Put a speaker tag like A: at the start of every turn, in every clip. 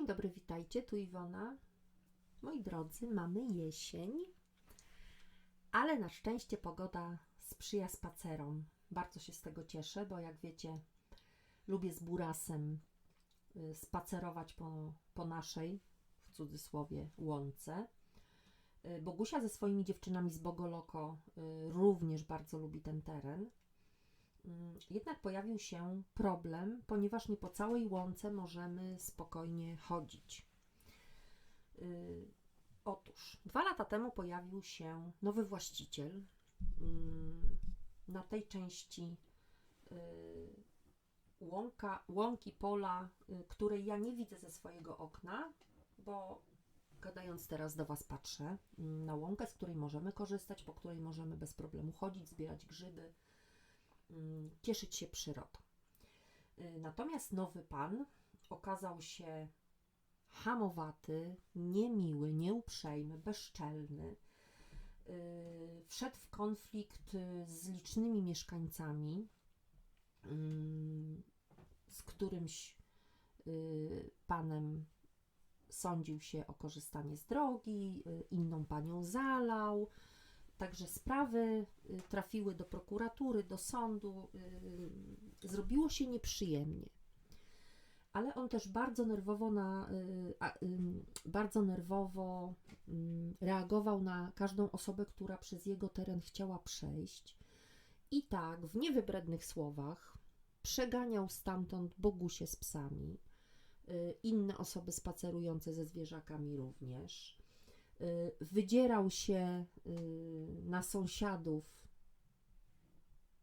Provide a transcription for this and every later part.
A: Dzień dobry, witajcie, tu Iwona. Moi drodzy, mamy jesień, ale na szczęście pogoda sprzyja spacerom. Bardzo się z tego cieszę, bo jak wiecie, lubię z burasem y, spacerować po, po naszej, w cudzysłowie, łące. Y, Bogusia ze swoimi dziewczynami z Bogoloko y, również bardzo lubi ten teren. Mm, Jednak pojawił się problem, ponieważ nie po całej łące możemy spokojnie chodzić. Yy, Otóż, dwa lata temu pojawił się nowy właściciel mm, na tej części yy, łąka, łąki pola, yy, której ja nie widzę ze swojego okna, bo gadając teraz do Was patrzę mm, na łąkę, z której możemy korzystać, po której możemy bez problemu chodzić, zbierać grzyby, cieszyć się przyrodą. Y, Natomiast nowy pan okazał się hamowaty, niemiły, nieuprzejmy, bezczelny. Y, Wszedł w konflikt y, z licznymi mieszkańcami, mm, z którymś panem sądził się o korzystanie z drogi, inną panią zalał. Także sprawy y, trafiły do prokuratury, do sądu. y, Zrobiło się nieprzyjemnie. Ale on też bardzo nerwowo, na, y, bardzo nerwowo reagował na każdą osobę, która przez jego teren chciała przejść. I tak w niewybrednych słowach przeganiał stamtąd Bogusie z psami, inne osoby spacerujące ze zwierzakami również wydzierał się y, na sąsiadów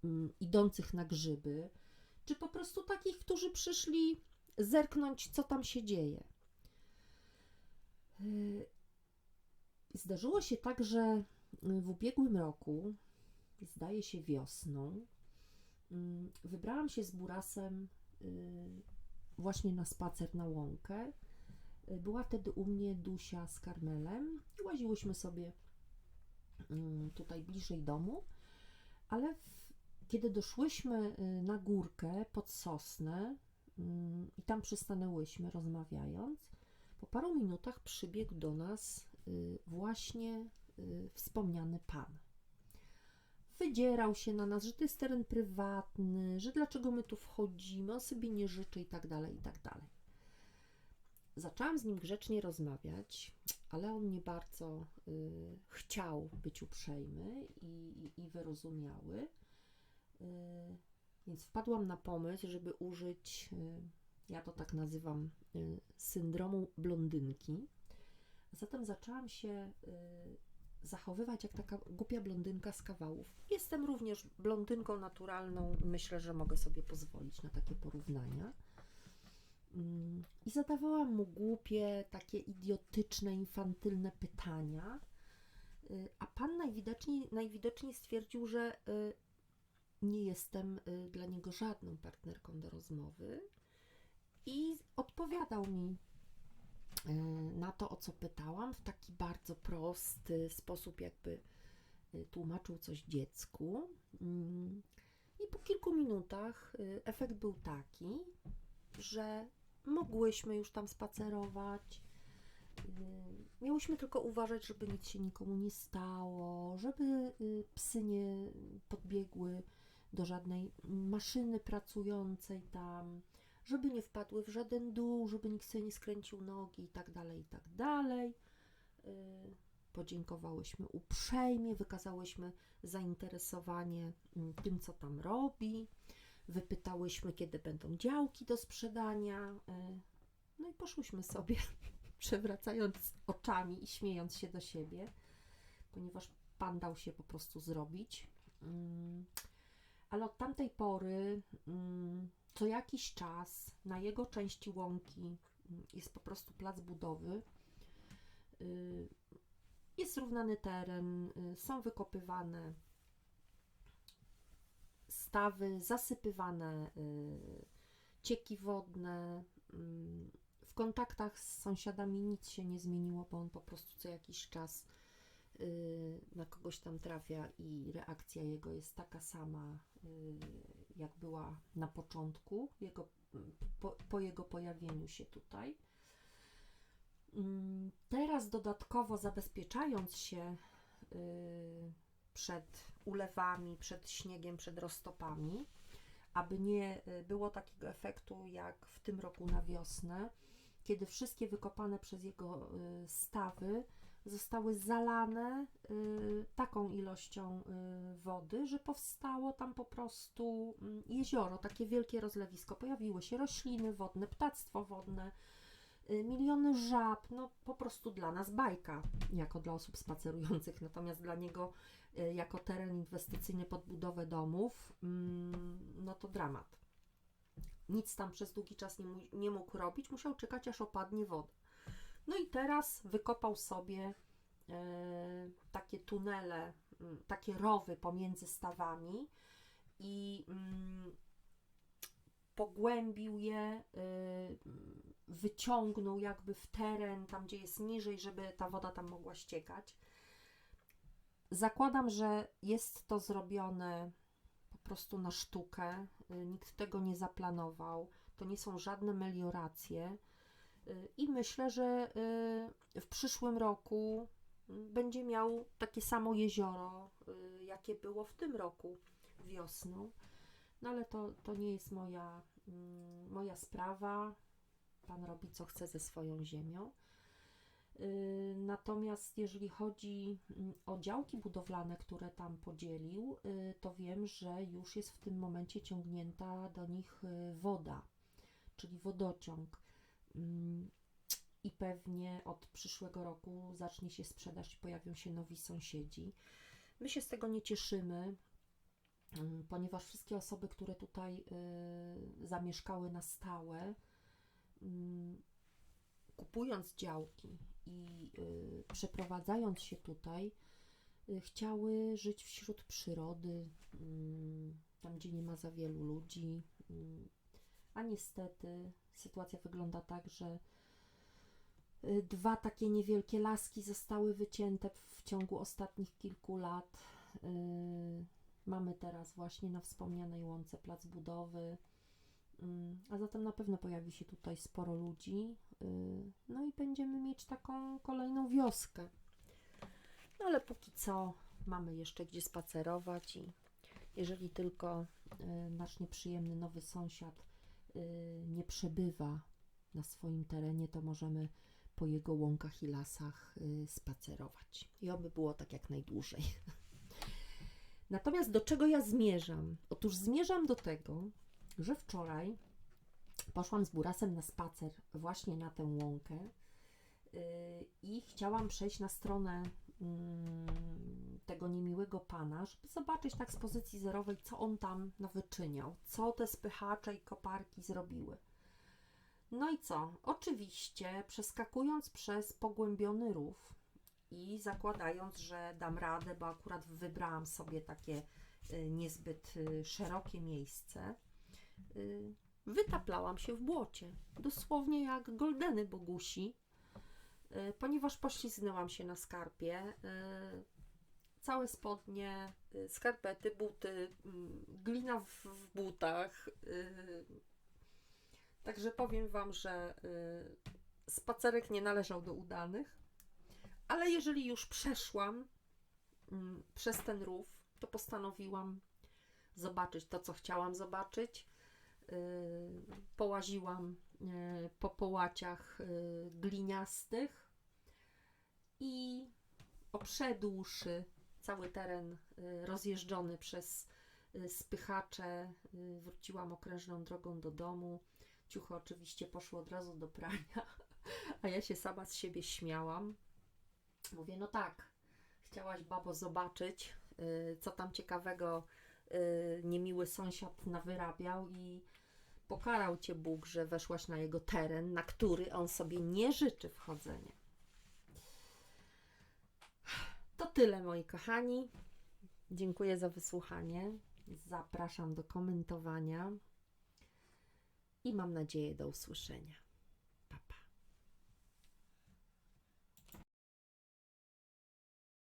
A: mm, idących na grzyby, czy po prostu takich, którzy przyszli zerknąć, co tam się dzieje. Y, Zdarzyło się tak, że w ubiegłym roku, zdaje się wiosną, wybrałam się z Burasem y, właśnie na spacer na łąkę. Była wtedy u mnie Dusia z Karmelem i łaziłyśmy sobie mm, tutaj bliżej domu, ale w, kiedy doszłyśmy y, na górkę pod sosnę mm, i tam przystanęłyśmy rozmawiając, po paru minutach przybiegł do nas y, właśnie y, wspomniany pan. Wydzierał się na nas, że to jest teren prywatny, że dlaczego my tu wchodzimy, on sobie nie życzy i tak dalej, i tak dalej. Zaczęłam z nim grzecznie rozmawiać, ale on nie bardzo y, chciał być uprzejmy i, i, i wyrozumiały. Y, więc wpadłam na pomysł, żeby użyć, y, ja to tak nazywam, y, syndromu blondynki. Zatem zaczęłam się y, zachowywać jak taka głupia blondynka z kawałów. Jestem również blondynką naturalną, myślę, że mogę sobie pozwolić na takie porównania. Mm, I zadawałam mu głupie, takie idiotyczne, infantylne pytania. Y, A pan najwidoczniej, najwidoczniej stwierdził, że y, nie jestem y, dla niego żadną partnerką do rozmowy i odpowiadał mi na to, o co pytałam, w taki bardzo prosty sposób, jakby tłumaczył coś dziecku. Mm, I po kilku minutach efekt był taki, że mogłyśmy już tam spacerować. Y, Miałyśmy tylko uważać, żeby nic się nikomu nie stało, żeby y, psy nie podbiegły do żadnej maszyny pracującej tam, żeby nie wpadły w żaden dół, żeby nikt sobie nie skręcił nogi i tak dalej, i tak dalej. Y, Podziękowałyśmy uprzejmie, wykazałyśmy zainteresowanie mm, tym, co tam robi. Wypytałyśmy, kiedy będą działki do sprzedania. y, No i poszłyśmy sobie, przewracając oczami i śmiejąc się do siebie, ponieważ pan dał się po prostu zrobić. Mm, Ale od tamtej pory, mm, co jakiś czas, na jego części łąki mm, jest po prostu plac budowy. Y, Jest równany teren, y, są wykopywane stawy, zasypywane y, cieki wodne. mm, W kontaktach z sąsiadami nic się nie zmieniło, bo on po prostu co jakiś czas y, na kogoś tam trafia i reakcja jego jest taka sama, y, jak była na początku, jego, po, po jego pojawieniu się tutaj. Mm, Teraz dodatkowo zabezpieczając się y, przed ulewami, przed śniegiem, przed roztopami, aby nie y, było takiego efektu jak w tym roku na wiosnę, kiedy wszystkie wykopane przez jego y, stawy zostały zalane y, taką ilością wody, że powstało tam po prostu mm, jezioro, takie wielkie rozlewisko. Pojawiły się rośliny wodne, ptactwo wodne, miliony żab, no po prostu dla nas bajka, jako dla osób spacerujących, natomiast dla niego y, jako teren inwestycyjny pod budowę domów, mm, no to dramat. Nic tam przez długi czas nie, nie mógł robić, musiał czekać aż opadnie woda. No i teraz wykopał sobie e, takie tunele, takie rowy pomiędzy stawami i mm, pogłębił je, y, wyciągnął jakby w teren, tam gdzie jest niżej, żeby ta woda tam mogła ściekać. Zakładam, że jest to zrobione po prostu na sztukę. y, Nikt tego nie zaplanował. To nie są żadne melioracje. Y, I myślę, że w przyszłym roku będzie miał takie samo jezioro, jakie było w tym roku wiosną. No ale to, to nie jest moja, mm, moja sprawa. Pan robi co chce ze swoją ziemią. Y, Natomiast jeżeli chodzi mm, o działki budowlane, które tam podzielił, y, to wiem, że już jest w tym momencie ciągnięta do nich y, woda, czyli wodociąg. Mm, I pewnie od przyszłego roku zacznie się sprzedaż i pojawią się nowi sąsiedzi. My się z tego nie cieszymy, ponieważ wszystkie osoby, które tutaj y, zamieszkały na stałe, mm, kupując działki i y, przeprowadzając się tutaj, y, chciały żyć wśród przyrody, mm, tam gdzie nie ma za wielu ludzi. mm. A niestety sytuacja wygląda tak, że dwa takie niewielkie laski zostały wycięte w ciągu ostatnich kilku lat. Mamy teraz właśnie na wspomnianej łące plac budowy. Mm, A zatem na pewno pojawi się tutaj sporo ludzi. y, No i będziemy mieć taką kolejną wioskę. No ale póki co mamy jeszcze gdzie spacerować i jeżeli tylko y, nasz nieprzyjemny nowy sąsiad y, nie przebywa na swoim terenie, to możemy po jego łąkach i lasach spacerować. I oby było tak jak najdłużej. Natomiast do czego ja zmierzam? Otóż zmierzam do tego, że wczoraj poszłam z Burasem na spacer właśnie na tę łąkę yy, i chciałam przejść na stronę mm, tego niemiłego pana, żeby zobaczyć tak z pozycji zerowej, co on tam nawyczyniał, co te spychacze i koparki zrobiły. No i co? Oczywiście przeskakując przez pogłębiony rów i zakładając, że dam radę, bo akurat wybrałam sobie takie y, niezbyt y, szerokie miejsce, y, wytaplałam się w błocie. Dosłownie jak goldeny bogusi, ponieważ poślizgnęłam się na skarpie. Całe spodnie, skarpety, buty, mm, glina w, butach. Także powiem Wam, że spacerek nie należał do udanych. Ale jeżeli już przeszłam mm, przez ten rów, to postanowiłam zobaczyć to, co chciałam zobaczyć. Yy, Połaziłam yy, po połaciach yy, gliniastych i obszedłszy cały teren rozjeżdżony przez spychacze, wróciłam okrężną drogą do domu. Ciuchy oczywiście poszły od razu do prania, a ja się sama z siebie śmiałam. Mówię, no tak, chciałaś babo zobaczyć, y, co tam ciekawego y, niemiły sąsiad nawyrabiał i pokarał cię Bóg, że weszłaś na jego teren, na który on sobie nie życzy wchodzenia. To tyle, moi kochani. Dziękuję za wysłuchanie. Zapraszam do komentowania i mam nadzieję do usłyszenia.